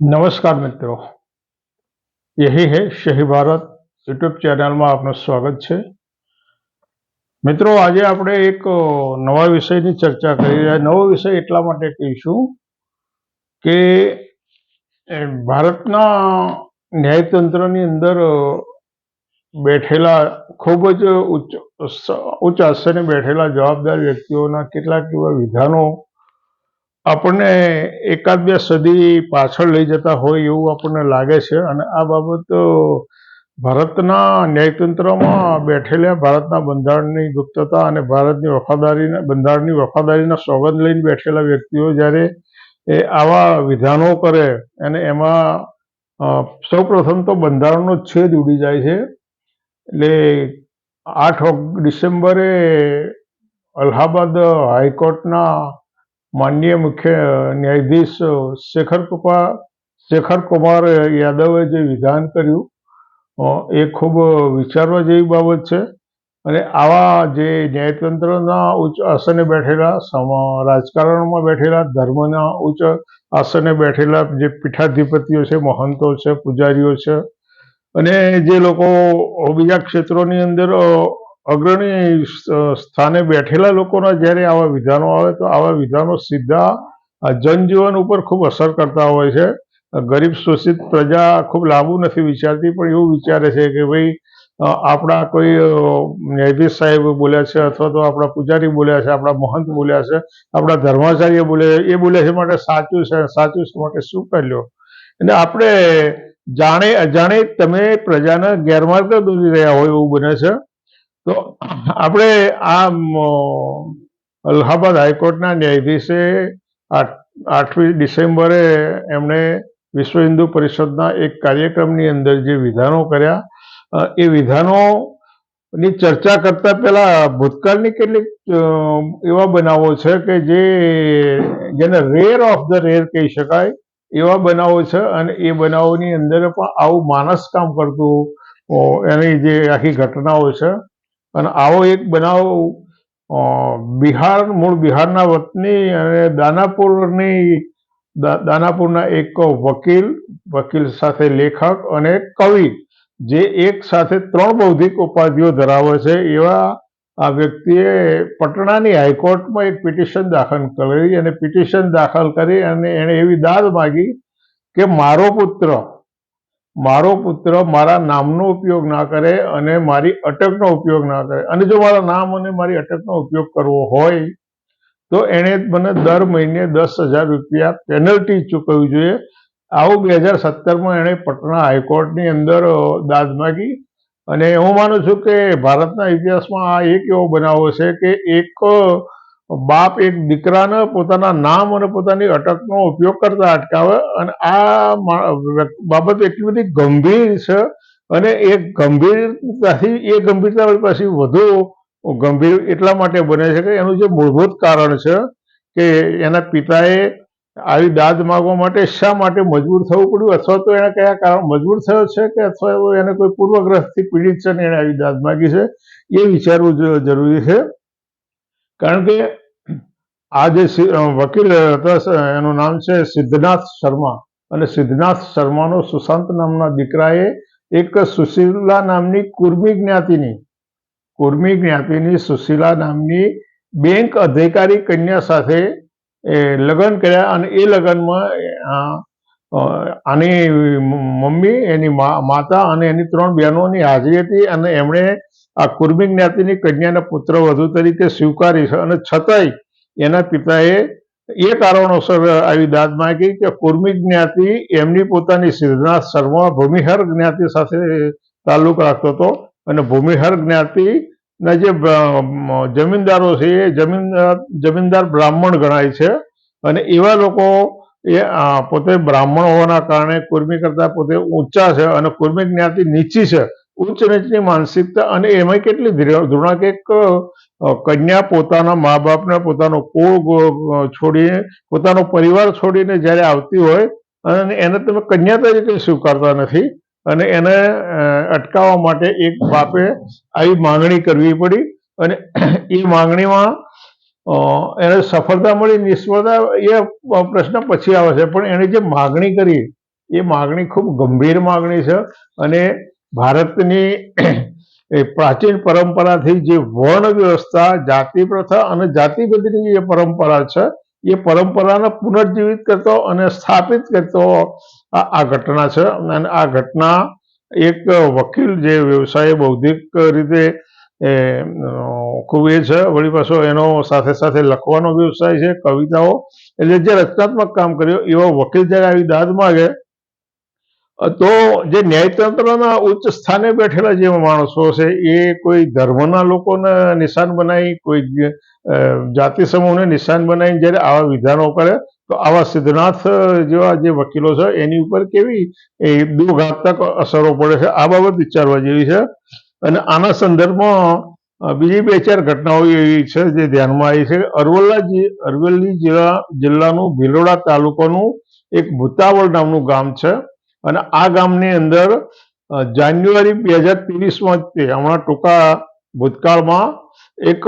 નમસ્કાર મિત્રો. યહી હે શહી ભારત યુટ્યુબ ચેનલમાં આપનું સ્વાગત છે. મિત્રો, આજે આપણે એક નવા વિષયની ચર્ચા કરી રહ્યા. નવો વિષય એટલા માટે કહીશું કે ભારતના ન્યાયતંત્રની અંદર બેઠેલા ખૂબ જ ઉચ્ચ ઉચ્ચ આસને બેઠેલા જવાબદાર વ્યક્તિઓના કેટલાક એવા વિધાનો આપણને એકાદ બે સદી પાછળ લઈ જતા હોય એવું આપણને લાગે છે. અને આ બાબત ભારતના ન્યાયતંત્રમાં બેઠેલા ભારતના બંધારણની ગુપ્તતા અને ભારતની વફાદારીના, બંધારણની વફાદારીના સોગંદ લઈને બેઠેલા વ્યક્તિઓ જ્યારે એ આવા વિધાનો કરે અને એમાં સૌપ્રથમ તો બંધારણનો છેદ ઉડી જાય છે. એટલે આઠ ડિસેમ્બરે અલ્હાબાદ હાઈકોર્ટના માનનીય મુખ્ય ન્યાયાધીશ શેખર કુમાર શેખર કુમાર યાદવે જે વિધાન કર્યું એ ખૂબ વિચારવા જેવી બાબત છે. અને આવા જે ન્યાયતંત્રના ઉચ્ચ આસને બેઠેલા રાજકારણમાં બેઠેલા, ધર્મના ઉચ્ચ આસને બેઠેલા જે પીઠાધિપતિઓ છે, મહંતો છે, પૂજારીઓ છે, અને જે લોકો બીજા ક્ષેત્રોની અંદર અગ્રણી સ્થાને બેઠેલા લોકોના જ્યારે આવા વિધાનો આવે તો આવા વિધાનો સીધા જનજીવન ઉપર ખૂબ અસર કરતા હોય છે. ગરીબ શોષિત પ્રજા ખૂબ લાંબુ નથી વિચારતી, પણ એવું વિચારે છે કે ભાઈ આપણા કોઈ ન્યાયાધીશ સાહેબ બોલ્યા છે અથવા તો આપણા પૂજારી બોલ્યા છે, આપણા મહંત બોલ્યા છે, આપણા ધર્માચાર્ય બોલ્યા છે એ બોલ્યા છે માટે સાચું છે સાચું છે માટે શું કર્યો? એટલે આપણે જાણે, અજાણે તમે પ્રજાના ગેરમાર્ગે દોરી રહ્યા હોય એવું બને છે. તો આપણે આ અલ્હાબાદ હાઈકોર્ટના ન્યાયાધીશે આઠ- આઠમી ડિસેમ્બરે એમણે વિશ્વ હિન્દુ પરિષદના એક કાર્યક્રમની અંદર જે વિધાનો કર્યા એ વિધાનો ની ચર્ચા કરતા પહેલા ભૂતકાળની કેટલીક એવા બનાવો છે કે જે, જેને રેર ઓફ ધ રેર કહી શકાય, એવા બનાવો છે અને એ બનાવોની અંદર પણ આવું માનસ કામ કરતું એની જે આખી ઘટનાઓ છે અને આવો એક બનાવ બિહાર, મૂળ બિહારના વતની અને દાનાપુરની દાનાપુરના એક વકીલ વકીલ સાથે લેખક અને કવિ, જે એક સાથે ત્રણ બૌદ્ધિક ઉપાધિઓ ધરાવે છે, એવા આ વ્યક્તિએ પટણાની હાઈકોર્ટમાં એક પિટિશન દાખલ કરી અને પિટિશન દાખલ કરી અને એણે એવી દાદ માગી કે મારો પુત્ર મારો પુત્ર મારા નામનો ઉપયોગ ના કરે અને મારી અટકનો ઉપયોગ ના કરે. અને જો મારા નામ અને મારી અટકનો ઉપયોગ કરવો હોય, તો એણે મને દર મહિને દસ હજાર રૂપિયા પેનલ્ટી ચૂકવવી જોઈએ. આવું બે હજાર સત્તરમાં એણે પટણા હાઈકોર્ટની અંદર દાદ માગી. અને હું માનું છું કે ભારતના ઇતિહાસમાં આ એક એવો બનાવો છે કે એક બાપ એક દીકરાને પોતાના નામ અને પોતાની અટકનો ઉપયોગ કરતા અટકાવે અને આ બાબત એટલી બધી ગંભીર છે અને એ ગંભીરતાથી, એ ગંભીરતા પછી વધુ ગંભીર એટલા માટે બને છે કે એનું જે મૂળભૂત કારણ છે કે એના પિતાએ આવી દાદ માગવા માટે શા માટે મજબૂર થવું પડ્યું? અથવા તો એને કયા કારણ, મજબૂર થયો છે કે અથવા એને કોઈ પૂર્વગ્રહથી પીડિત છે ને એને આવી દાદ માગી છે? એ વિચારવું જરૂરી છે. કારણ કે આ જે વકીલ હતા એનું નામ છે સિદ્ધનાથ શર્મા. અને સિદ્ધનાથ શર્માનો સુશાંત નામના દીકરાએ એક સુશીલા નામની કુર્મી જ્ઞાતિની કુર્મી જ્ઞાતિની સુશીલા નામની બેંક અધિકારી કન્યા સાથે લગ્ન કર્યા અને એ લગ્નમાં આની મમ્મી, એની માતા અને એની ત્રણ બહેનોની હાજરી હતી અને એમણે આ કુર્મી જ્ઞાતિની કન્યાને પુત્ર વધુ તરીકે સ્વીકારી છે. અને છતાંય એના પિતાએ એ કારણોસર આવી દાદ માગી કે કુર્મી જ્ઞાતિ એમની પોતાની સિદ્ધનાથ શર્મા ભૂમિહર જ્ઞાતિ સાથે તાલ્લુક રાખતો હતો. અને ભૂમિહર જ્ઞાતિના જે જમીનદારો છે એ જમીનદાર જમીનદાર બ્રાહ્મણ ગણાય છે. અને એવા લોકો એ પોતે બ્રાહ્મણ હોવાના કારણે કુર્મી કરતા પોતે ઊંચા છે અને કુર્મી જ્ઞાતિ નીચી છે. ઉચ્ચ નીચની માનસિકતા અને એમાં કેટલી ધૃણા કે કન્યા પોતાના મા બાપને પોતાનો કુળ છોડીને, પોતાનો પરિવાર છોડીને જ્યારે આવતી હોય, અને એને તમે કન્યા તરીકે સ્વીકારતા નથી, અને એને અટકાવવા માટે એક બાપે આવી માંગણી કરવી પડી, અને એ માંગણીમાં એને સફળતા મળી, નિષ્ફળતા એ પ્રશ્ન પછી આવે છે. પણ એણે જે માગણી કરી, એ માગણી ખૂબ ગંભીર માગણી છે અને ભારતની પ્રાચીન પરંપરાથી જે વર્ણ વ્યવસ્થા જાતિ પ્રથા અને જાતિગતની જે પરંપરા છે, એ પરંપરાને પુનર્જીવિત કરતો અને સ્થાપિત કરતો આ ઘટના છે. અને આ ઘટના એક વકીલ જે વ્યવસાય બૌદ્ધિક રીતે એ એ છે. વળી પાછો એનો સાથે સાથે લખવાનો વ્યવસાય છે, કવિતાઓ. એટલે જે રચનાત્મક કામ કર્યો, એવો વકીલ જ્યારે આવી દાદ માગે તો જે ન્યાયતંત્રના ઉચ્ચ સ્થાને બેઠેલા જે માણસો છે, એ કોઈ ધર્મના લોકોને નિશાન બનાવી, કોઈ જાતિ સમૂહને નિશાન બનાવીને જ્યારે આવા વિધાનો કરે, તો આવા સિદ્ધનાથ જેવા જે વકીલો છે, એની ઉપર કેવી એ દુઘાતક અસરો પડે છે, આ બાબત વિચારવા જેવી છે. અને આના સંદર્ભમાં બીજી બે ચાર ઘટનાઓ એવી છે જે ધ્યાનમાં આવી છે. અરવલ્લા અરવલ્લી જિલ્લા, જિલ્લાનું ભિલોડા તાલુકાનું એક ભૂતાવળ નામનું ગામ છે. અને આ ગામની અંદર જાન્યુઆરી બે હજાર ત્રેવીસમાં હમણાં ટૂંકા ભૂતકાળમાં એક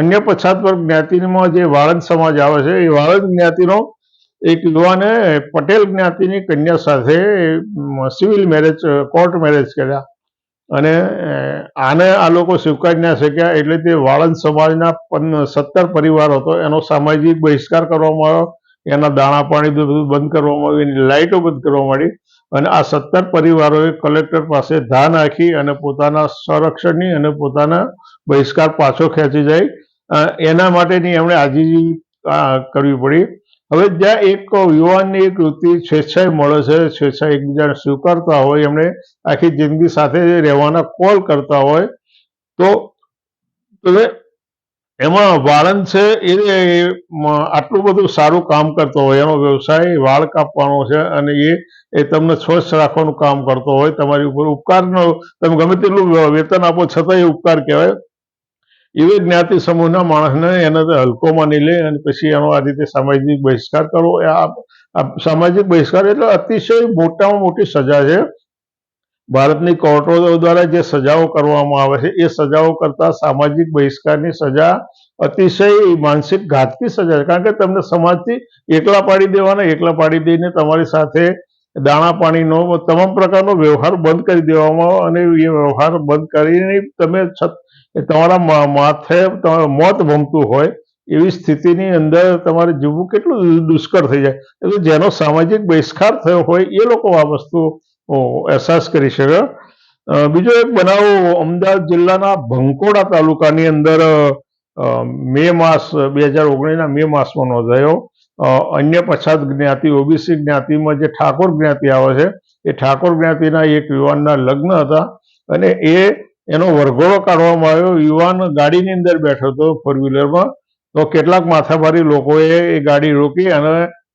અન્ય પછાત વર્ગ જ્ઞાતિમાં જે વાળંદ સમાજ આવે છે, એ વાળંદ જ્ઞાતિનો એક યુવાને પટેલ જ્ઞાતિની કન્યા સાથે સિવિલ મેરેજ કોર્ટ મેરેજ કર્યા. અને આને આ લોકો સ્વીકારી ના શક્યા એટલે તે વાળંદ સમાજના સત્તર પરિવાર હતો. એનો સામાજિક બહિષ્કાર કરવામાં આવ્યો. એના દાણા પાણી બધું કરવામાં આવ્યું. એની લાઇટો બંધ કરવામાં આવી. અને આ સત્તર પરિવારોએ કલેક્ટર પાસે ધા નાખી અને પોતાના સંરક્ષણની અને પોતાના બહિષ્કાર પાછો ખેંચી જાય. એના માટેની એમણે આજીજી કરવી પડી. હવે જ્યાં એક યુવાનની એક વૃત્તિ સ્વેચ્છાએ મળે છે સ્વેચ્છાએ એકબીજાને સ્વીકારતા હોય, એમણે આખી જિંદગી સાથે રહેવાના કોલ કરતા હોય, તો હવે એમાં વાળંદ છે, એ આટલું બધું સારું કામ કરતો હોય, એનો વ્યવસાય વાળ કાપવાનો છે, અને એ એ તમને સ્વચ્છ રાખવાનું કામ કરતો હોય, તમારી ઉપર ઉપકારનો, તમે ગમે તેટલું વેતન આપો છતાં એ ઉપકાર કહેવાય. એવી જ્ઞાતિ સમૂહના માણસને એને હલકો માની લે અને પછી એનો આ રીતે સામાજિક બહિષ્કાર કરવો. સામાજિક બહિષ્કાર એટલે અતિશય મોટામાં મોટી સજા છે. ભારતની કોર્ટો દ્વારા જે સજાઓ કરવામાં આવે છે, એ સજાઓ કરતા સામાજિક બહિષ્કારની સજા અતિશય માનસિક ઘાતકી સજા છે. કારણ કે તમને સમાજથી એકલા પાડી દેવાના, એકલા પાડી દઈને તમારી સાથે દાણા પાણીનો તમામ પ્રકારનો વ્યવહાર બંધ કરી દેવામાં અને એ વ્યવહાર બંધ કરીને તમે છત- તમારા માથે તમારે મોત ભમતું હોય, એવી સ્થિતિની અંદર તમારે જીવવું કેટલું દુષ્કર થઈ જાય. એટલે જેનો સામાજિક બહિષ્કાર થયો હોય, એ લોકો આ વસ્તુ અહેસાસ કરી શકે. બીજો એક બનાવ, અમદાવાદ જિલ્લાના ભંકોડા તાલુકાની અંદર મે માસ, બે હજાર ઓગણીસના મે માસમાં નોંધાયો. અન્ય પછાત જ્ઞાતિ, ઓબીસી જ્ઞાતિમાં જે ઠાકોર જ્ઞાતિ આવે છે, એ ઠાકોર જ્ઞાતિના એક યુવાનના લગ્ન હતા અને એ એનો વરઘોડો કાઢવામાં આવ્યો. યુવાન ગાડીની અંદર બેઠો હતો ફોર વ્હીલરમાં તો કેટલાક માથાભારી લોકોએ એ ગાડી રોકી અને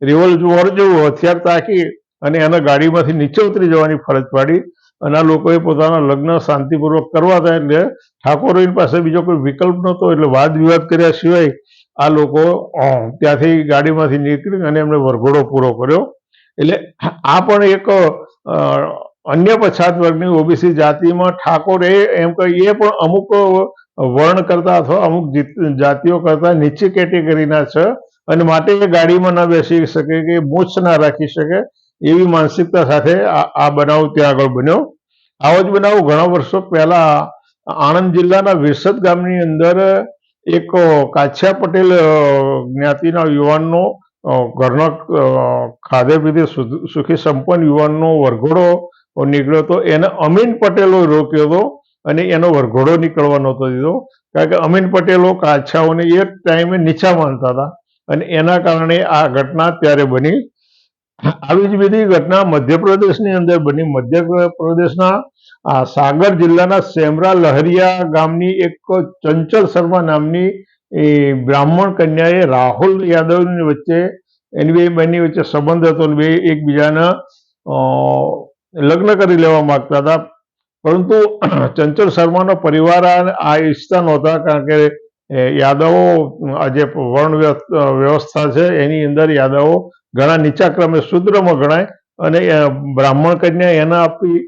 રિવોલ્વર જેવું હથિયાર તાકી અને એને ગાડીમાંથી નીચે ઉતરી જવાની ફરજ પાડી. અને આ લોકોએ પોતાના લગ્ન શાંતિપૂર્વક કરવા હતા એટલે ઠાકોરોની પાસે બીજો કોઈ વિકલ્પ નહોતો. એટલે વાદ વિવાદ કર્યા સિવાય આ લોકો ત્યાંથી ગાડીમાંથી નીકળી અને એમણે વરઘોડો પૂરો કર્યો. એટલે આ પણ એક અન્ય પછાત વર્ગની ઓબીસી જાતિમાં ઠાકોર એ એમ એ પણ અમુક વર્ણ કરતા અથવા અમુક જાતિઓ કરતા નીચી કેટેગરીના છે અને માટે એ ગાડીમાં ન બેસી શકે કે મૂછ ના રાખી શકે એવી માનસિકતા સાથે આ બનાવ ત્યાં આગળ બન્યો. આવો જ બનાવ ઘણા વર્ષો પહેલા આણંદ જિલ્લાના વિરસદ ગામની અંદર એક કાછિયા પટેલ જ્ઞાતિના યુવાનનો ઘરનો ખાધે પીધે સુખી સંપન્ન યુવાનનો વરઘોડો નીકળ્યો હતો એને અમીન પટેલો રોક્યો હતો અને એનો વરઘોડો નીકળવા નહોતો દીધો. કારણ કે અમીન પટેલો કાછાઓને એ ટાઈમે નીચા માનતા હતા અને એના કારણે આ ઘટના ત્યારે બની. આવી જ બધી ઘટના મધ્યપ્રદેશની અંદર બની. મધ્યપ્રદેશના આ સાગર જિલ્લાના સેમરા લહરિયા ગામની એક ચંચલ શર્મા નામની એ બ્રાહ્મણ કન્યાએ રાહુલ યાદવની વચ્ચે એની બે બંને વચ્ચે સંબંધ હતો બે એકબીજાના લગ્ન કરી લેવા માંગતા હતા. પરંતુ ચંચલ શર્માનો પરિવાર આ ઈચ્છતા નહોતા કારણ કે યાદવો જે વર્ણ વ્યવસ્થા છે એની અંદર યાદવો ઘણા નીચા ક્રમે શુદ્રમાં ગણાય અને બ્રાહ્મણ કન્યા એના આપી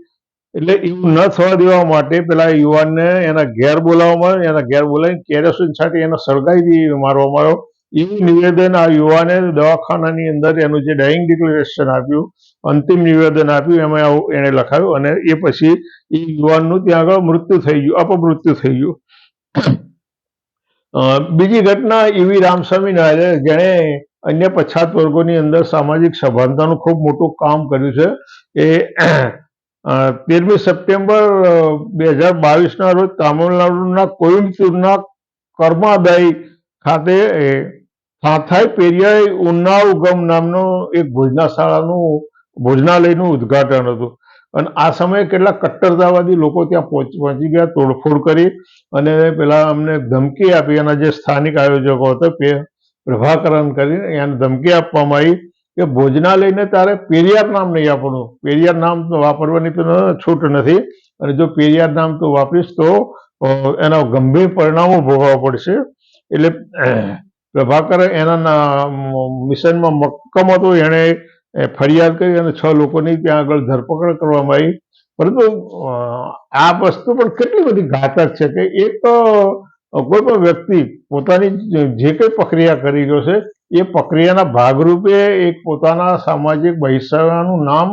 એટલે એવું ન થવા દેવા માટે પેલા યુવાનને એના ઘેર બોલાવવામાં એના ઘેર બોલાવીને કેરોસીન છાંટી એને સળગાવી મારવામાં આવ્યો. એવું નિવેદન આ યુવાને દવાખાનાની અંદર એનું જે ડાઇંગ ડિક્લેરેશન આપ્યું અંતિમ નિવેદન આપ્યું, એમાં એણે લખાયું અને એ પછી એ યુવાનનું ત્યાં આગળ મૃત્યુ થઈ ગયું, અપમૃત્યુ થઈ ગયું. બીજી ઘટના એવી રામસ્વામી નાયરે જેણે અન્ય પછાત વર્ગોની અંદર સામાજિક સભાનતાનું ખૂબ મોટું કામ કર્યું છે. એ તેરમી સપ્ટેમ્બર બે હજાર બાવીસના રોજ તામિલનાડુના કોઇમ્બતુરના કર્માદાઈ ખાતે થાથાઈ પેરિયાઈ ઉન્નાવ ગમ નામનો એક ભોજનાશાળાનું ભોજનાલયનું ઉદ્ઘાટન હતું. અને આ સમયે કેટલા કટ્ટરતાવાદી લોકો ત્યાં પહોંચ- પહોંચી ગયા, તોડફોડ કરી અને પેલા અમને ધમકી આપી. એના જે સ્થાનિક આયોજકો હતા તે પ્રભાકરણ કરીને એને ધમકી આપવામાં આવી કે ભોજનાલયને તારે પેરિયાર નામ નહીં આપવાનું. પેરિયાર નામ તો વાપરવાની તો છૂટ નથી. અને જો પેરિયાર નામ તો વાપરીશ તો એના ગંભીર પરિણામો ભોગવવા પડશે. એટલે પ્રભાકર એના મિશનમાં મક્કમ હતો. એણે એ ફરિયાદ કરી અને છ લોકોની ત્યાં આગળ ધરપકડ કરવામાં આવી. પરંતુ આ વસ્તુ પણ કેટલી બધી ઘાતક છે કે એક કોઈ પણ વ્યક્તિ પોતાની જે- કંઈ પ્રક્રિયા કરી રહ્યો છે, એ પ્રક્રિયાના ભાગરૂપે એક પોતાના સામાજિક બહિષ્કારનું નામ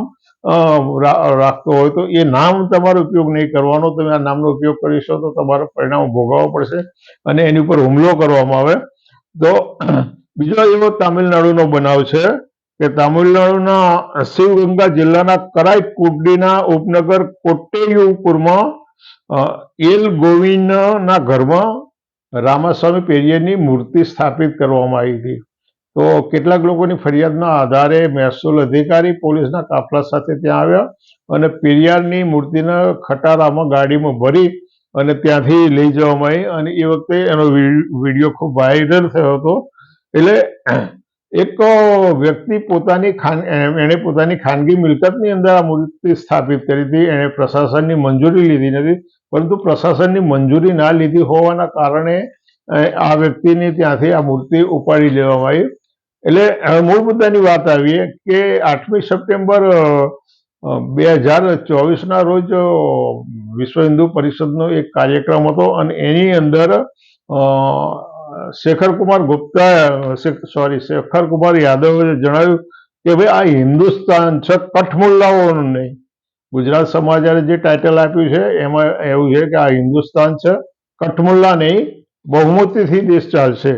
રાખતો હોય તો એ નામ તમારો ઉપયોગ નહીં કરવાનો. તમે આ નામનો ઉપયોગ કરીશો તો તમારો પરિણામ ભોગવવો પડશે અને એની ઉપર હુમલો કરવામાં આવે. તો, બીજો એવો તામિલનાડુનો બનાવ છે. કે તામિલનાડુના શિવગંગા જિલ્લાના કરાઈકુડીના ઉપનગર કોટ્ટેયુપુરમાં એલ ગોવિંદના ઘરમાં રામાસ્વામી પેરિયરની મૂર્તિ સ્થાપિત કરવામાં આવી હતી. તો કેટલાક લોકોની ફરિયાદના આધારે મહેસૂલ અધિકારી પોલીસના કાફલા સાથે ત્યાં આવ્યા અને પેરિયારની મૂર્તિને ખટારામાં ગાડીમાં ભરી અને ત્યાંથી લઈ જવામાં આવી. અને એ વખતે એનો વીડિયો ખૂબ વાયરલ થયો હતો. એટલે એક વ્યક્તિ પોતાની એણે પોતાની ખાનગી મિલકતની અંદર આ મૂર્તિ સ્થાપિત કરી હતી, એણે પ્રશાસનની મંજૂરી લીધી નથી, પરંતુ પ્રશાસનની મંજૂરી ના લીધી હોવાના કારણે આ વ્યક્તિને ત્યાંથી આ મૂર્તિ ઉપાડી લેવામાં આવી. એટલે મૂળ મુદ્દાની વાત આવીએ કે આઠમી સપ્ટેમ્બર બે હજાર ચોવીસના રોજ વિશ્વ હિન્દુ પરિષદનો એક કાર્યક્રમ હતો અને એની અંદર અ, શેખર કુમાર ગુપ્તા સોરી શેખર કુમાર યાદવે જણાવ્યું કે ભાઈ આ હિન્દુસ્તાન છે કઠમુલ્લાઓનું નહીં. ગુજરાત સમાચારે જે ટાઇટલ આપ્યું છે એમાં એવું છે કે આ હિન્દુસ્તાન છે કઠમુલ્લા નહીં બહુમતીથી દેશ ચાલશે.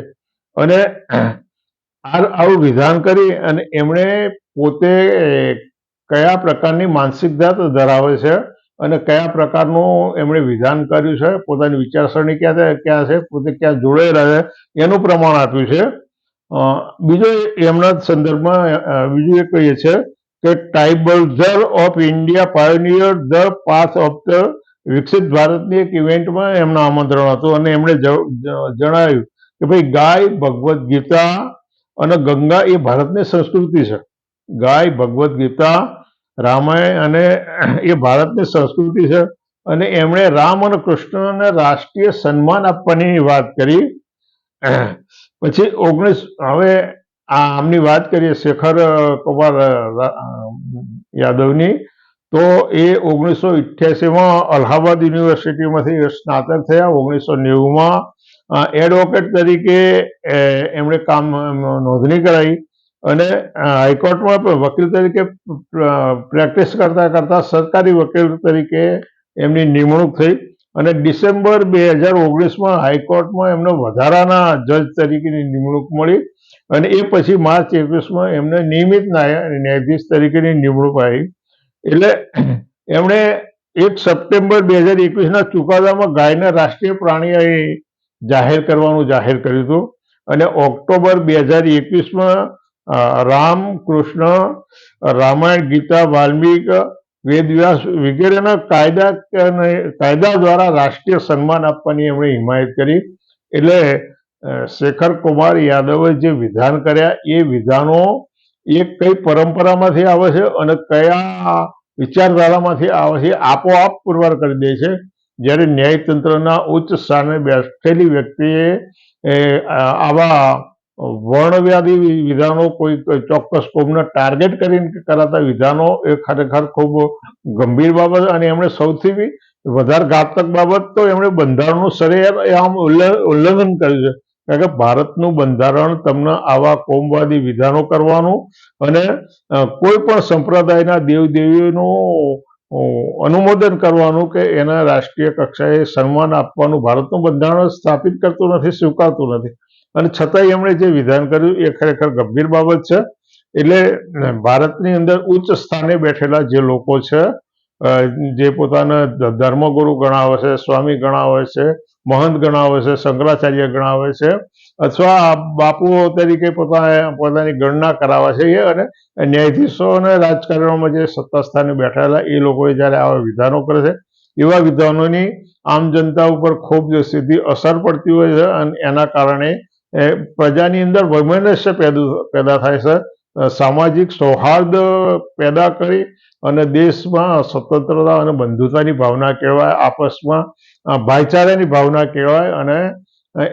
અને આવું વિધાન કરી અને એમણે પોતે કયા પ્રકારની માનસિકતા ધરાવે છે અને કયા પ્રકારનું એમણે વિધાન કર્યું છે, પોતાની વિચારસરણી ક્યાં ક્યાં છે, પોતે ક્યાં જોડાયેલા છે, એનું પ્રમાણ આપ્યું છે. બીજો એમના સંદર્ભમાં બીજું એ કહીએ છે કે trailblazers of India pioneer the path of the વિકસિત ભારતની એક ઇવેન્ટમાં એમનું આમંત્રણ હતું અને એમણે જણાવ્યું કે ભાઈ ગાય ભગવદ્ ગીતા અને ગંગા એ ભારતની સંસ્કૃતિ છે. ગાય ભગવદ્ ગીતા રામાયણ અને એ ભારતની સંસ્કૃતિ છે. અને એમણે રામ અને કૃષ્ણને રાષ્ટ્રીય સન્માન આપવાની વાત કરી. પછી ઓગણીસ, હવે આ આમની વાત કરીએ શેખર કુમાર યાદવની, તો એ ઓગણીસો ઇઠ્યાસીમાં અલ્હાબાદ યુનિવર્સિટીમાંથી સ્નાતક થયા ઓગણીસો નેવુંમાં. એડવોકેટ તરીકે એમણે કામ નોંધણી કરાવી અને હાઈકોર્ટમાં પણ વકીલ તરીકે પ્રેક્ટિસ કરતા કરતા સરકારી વકીલ તરીકે એમની નિમણૂક થઈ અને ડિસેમ્બર બે હજાર ઓગણીસમાં હાઈકોર્ટમાં એમને વધારાના જજ તરીકેની નિમણૂક મળી અને એ પછી માર્ચ એકવીસમાં એમને નિયમિત ન્યાય- ન્યાયાધીશ તરીકેની નિમણૂક આવી. એટલે એમણે એક સપ્ટેમ્બર બે હજાર એકવીસના ચુકાદામાં ગાયને રાષ્ટ્રીય પ્રાણી જાહેર કરવાનું જાહેર કર્યું હતું અને ઓક્ટોબર બે હજાર એકવીસમાં રામ, કૃષ્ણ રામાયણ, ગીતા, વાલ્મીક, વેદવ્યાસ વગેરેના કાયદા કાયદા દ્વારા રાષ્ટ્રીય સન્માન આપવાની એમણે હિમાયત કરી. એટલે શેખર કુમાર યાદવે જે વિધાન કર્યા, એ વિધાનો એ કઈ પરંપરામાંથી આવે છે અને કયા વિચારધારામાંથી આવે છે આપોઆપ પુરવાર કરી દે છે. જ્યારે ન્યાયતંત્રના ઉચ્ચ સ્થાને બેઠેલી વ્યક્તિએ આવા વર્ણવ્યાધી વિધાનો કોઈ ચોક્કસ કોમને ટાર્ગેટ કરીને કરાતા વિધાનો એ ખરેખર ખૂબ ગંભીર બાબત અને એમણે સૌથી વધારે ઘાતક બાબત તો એમણે બંધારણનું સરેઆમ ઉલ્લંઘન કર્યું છે. કારણ કે ભારતનું બંધારણ તમને આવા કોમવાદી વિધાનો કરવાનું અને કોઈ પણ સંપ્રદાયના દેવદેવીઓનું અનુમોદન કરવાનું કે એના રાષ્ટ્રીય કક્ષાએ સન્માન આપવાનું ભારતનું બંધારણ સ્થાપિત કરતું નથી, સ્વીકારતું નથી. અને છતાંય એમણે જે વિધાન કર્યું એ ખરેખર ગંભીર બાબત છે. એટલે ભારતની અંદર ઉચ્ચ સ્થાને બેઠેલા જે લોકો છે જે પોતાના ધર્મગુરુ ગણાવે છે, સ્વામી ગણાવે છે, મહંત ગણાવે છે, શંકરાચાર્ય ગણાવે છે, અથવા બાપુઓ તરીકે પોતાના, પોતાની ગણના કરાવે છે એ અને ન્યાયાધીશો અને રાજકારણમાં જે સત્તા સ્થાને બેઠેલા એ લોકોએ જ્યારે આવા વિધાનો કરે છે, એવા વિધાનોની આમ જનતા ઉપર ખૂબ જ સીધી અસર પડતી હોય છે અને એના કારણે એ પ્રજાની અંદર વૈમનસ્ય પેદા થાય છે. સામાજિક સૌહાર્દ પેદા કરી અને દેશમાં સ્વતંત્રતા અને બંધુતાની ભાવના કહેવાય આપસમાં ભાઈચારાની ભાવના કહેવાય અને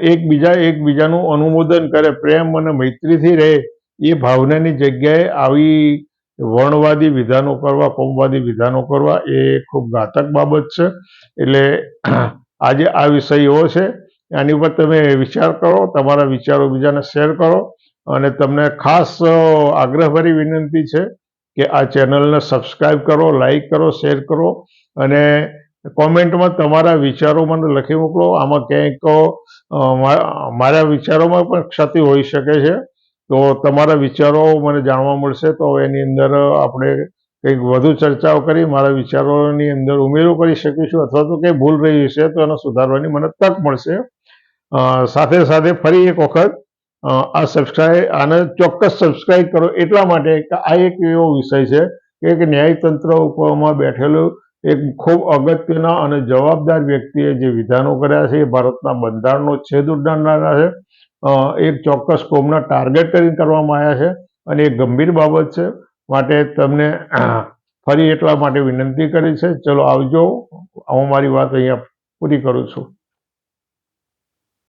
એકબીજા, એકબીજાનું અનુમોદન કરે, પ્રેમ અને મૈત્રીથી રહે, એ ભાવનાની જગ્યાએ આવી વર્ણવાદી વિધાનો કરવા કોમવાદી વિધાનો કરવા એ ખૂબ ઘાતક બાબત છે. એટલે આજે આ વિષય છે આની ઉપર તમે વિચાર કરો, તમારા વિચારો બીજાને શેર કરો અને તમને ખાસ આગ્રહભરી વિનંતી છે કે આ ચેનલને સબસ્ક્રાઈબ કરો લાઈક કરો, શેર કરો અને કોમેન્ટમાં તમારા વિચારો મને લખી મોકલો. આમાં ક્યાંક મારા વિચારોમાં પણ ક્ષતિ હોઈ શકે છે. તો તમારા વિચારો મને જાણવા મળશે. તો એની અંદર આપણે કંઈક વધુ ચર્ચાઓ કરી, મારા વિચારોની અંદર ઉમેરો કરી શકીશું અથવા તો કંઈ ભૂલ રહી હશે તો એને સુધારવાની મને તક મળશે. સાથે સાથે ફરી એક વખત આ સબસ્ક્રાઈબ આને ચોક્કસ સબસ્ક્રાઈબ કરો. એટલા માટે કે આ એક એવો વિષય છે કે એક ન્યાયતંત્ર ઉપરમાં બેઠેલું એક ખૂબ અગત્યના અને જવાબદાર વ્યક્તિએ જે વિધાનો કર્યા છે, એ ભારતના બંધારણનો છેદ ઉડાડનારા છે. એક ચોક્કસ કોમના ટાર્ગેટ કરીને કરવામાં આવ્યા છે અને એ ગંભીર બાબત છે. માટે તમને ફરી એટલા માટે વિનંતી કરી છે. ચલો આવજો. હું મારી વાત અહીંયા પૂરી કરું છું.